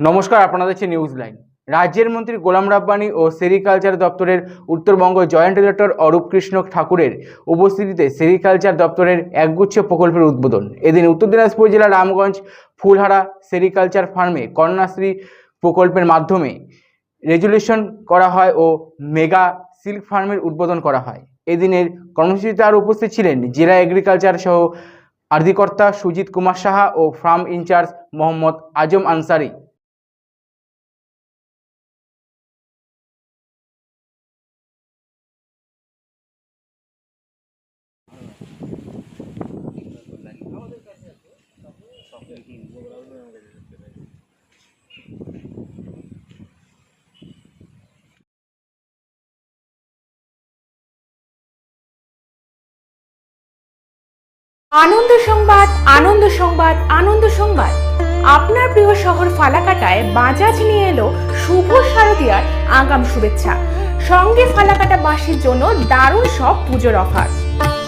নমস্কার, আপনারা দেখছেন নিউজ লাইন রাজ্যের মন্ত্রী গোলাম রাব্বানি ও সেরিকালচার দপ্তরের উত্তরবঙ্গ জয়েন্ট ডিরেক্টর অরূপ কৃষ্ণ ঠাকুরের উপস্থিতিতে সেরিকালচার দপ্তরের একগুচ্ছ প্রকল্পের উদ্বোধন। এদিন উত্তর দিনাজপুর জেলার রামগঞ্জ, ফুলহারা সেরিকালচার ফার্মে কন্যাশ্রী প্রকল্পের মাধ্যমে রেজুলেশন করা হয় ও মেগা সিল্ক ফার্মের উদ্বোধন করা হয়। এদিনের কর্মসূচিতে আর উপস্থিত ছিলেন জেলা এগ্রিকালচার সহ আধিকর্তা সুজিত কুমার সাহা ও farm in charge Mohammad Azam Ansari. Ananda Sangbad Ananda Sangbad আনন্দ সংবাদ। আপনার প্রিয় শহর ফালাকাটায় বাজাজ নিয়ে এলো শুভ শারদীয়ার আগাম শুভেচ্ছা। সঙ্গে ফালাকাটা বাসীর জন্য দারুণ সব পুজোর অফার।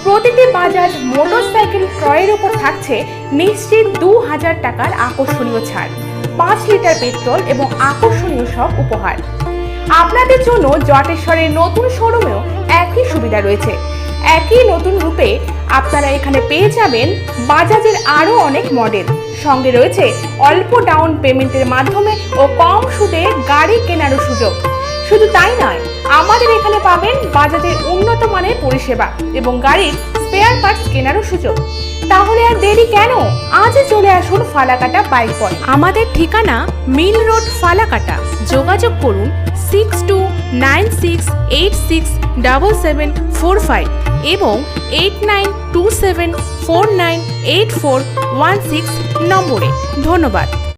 প্রতিটি বাজাজ মোটরসাইকেল ক্রয়ের উপর থাকছে নিশ্চিত দু হাজার টাকার আকর্ষণীয় ছাড়, পাঁচ লিটার পেট্রোল এবং আকর্ষণীয় সব উপহার। আপনাদের জন্য জটেশ্বরের নতুন শোরুমেও একই সুবিধা রয়েছে। একই নতুন রূপে আপনারা এখানে পেয়ে যাবেন বাজাজের আরও অনেক মডেল। সঙ্গে রয়েছে অল্প ডাউন পেমেন্টের মাধ্যমে ও কম সুদে গাড়ি কেনারও সুযোগ। শুধু তাই নয়, আমাদের এখানে পাবেন বাজাজের উন্নত মানের পরিষেবা এবং গাড়ির স্পেয়ার পার্টস কেনারও সুযোগ। তাহলে আর দেরি কেন? আজই চলে আসুন ফালাকাটা বাইক পয়েন্ট আমাদের ঠিকানা মিল রোড ফালাকাটা। যোগাযোগ করুন six two nine six eight six double seven four five এবং eight nine two seven four nine eight four one six নম্বরে। ধন্যবাদ।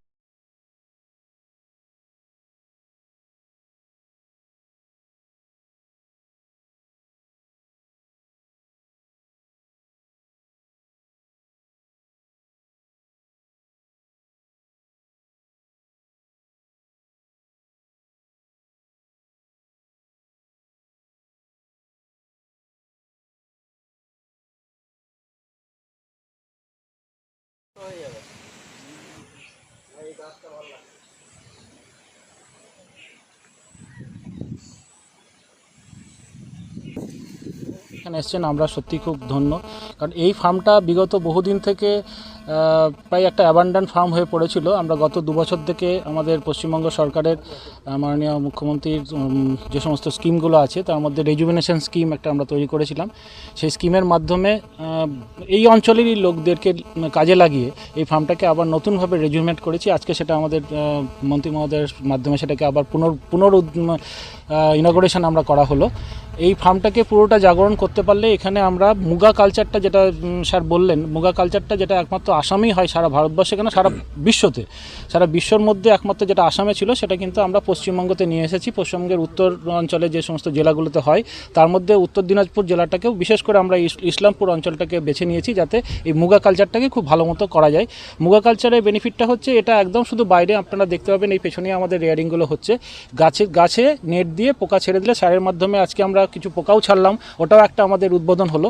হয়ে যাবে। এই গাছটা ভালো লাগে এখানে এসছেন, আমরা সত্যি খুব ধন্য। কারণ এই ফার্মটা বিগত বহুদিন থেকে প্রায় একটা অ্যাবান্ডান্ট ফার্ম হয়ে পড়েছিল। আমরা গত দু বছর থেকে আমাদের পশ্চিমবঙ্গ সরকারের মাননীয় মুখ্যমন্ত্রীর যে সমস্ত স্কিমগুলো আছে, তার মধ্যে রেজুভিনেশন স্কিম একটা আমরা তৈরি করেছিলাম। সেই স্কিমের মাধ্যমে এই অঞ্চলেরই লোকদেরকে কাজে লাগিয়ে এই ফার্মটাকে আবার নতুনভাবে রেজুভেট করেছি। আজকে সেটা আমাদের মন্ত্রী মহোদয়ের মাধ্যমে সেটাকে আবার পুনর পুনর ইনগ্রেশন আমরা করা হলো। এই ফার্মটাকে পুরোটা জাগরণ করতে পারলে এখানে আমরা মুগা কালচারটা যেটা স্যার বললেন, মুগা কালচারটা যেটা একমাত্র আসামেই হয় সারা ভারতবর্ষে কেন? সারা বিশ্বতে। সারা বিশ্বর মধ্যে একমাত্র যেটা আসামে ছিল, সেটা কিন্তু আমরা পশ্চিমবঙ্গতে নিয়ে এসেছি। পশ্চিমবঙ্গের উত্তর অঞ্চলে যে সমস্ত জেলাগুলোতে হয়, তার মধ্যে উত্তর দিনাজপুর জেলাটাকেও বিশেষ করে আমরা ইস- ইসলামপুর অঞ্চলটাকে বেছে নিয়েছি, যাতে এই মুগা কালচারটাকে খুব ভালো মতো করা যায়। মুগা কালচারের বেনিফিটটা হচ্ছে, এটা একদম শুধু বাইরে আপনারা দেখতে পাবেন, এই পেছনে আমাদের রেয়ারিংগুলো হচ্ছে। গাছে গাছে নেট দিয়ে পোকা ছেড়ে দিলে, সারের মাধ্যমে আজকে আমরা কিছু পোকাও ছাড়লাম ওটাও একটা আমাদের উদ্বোধন হলো।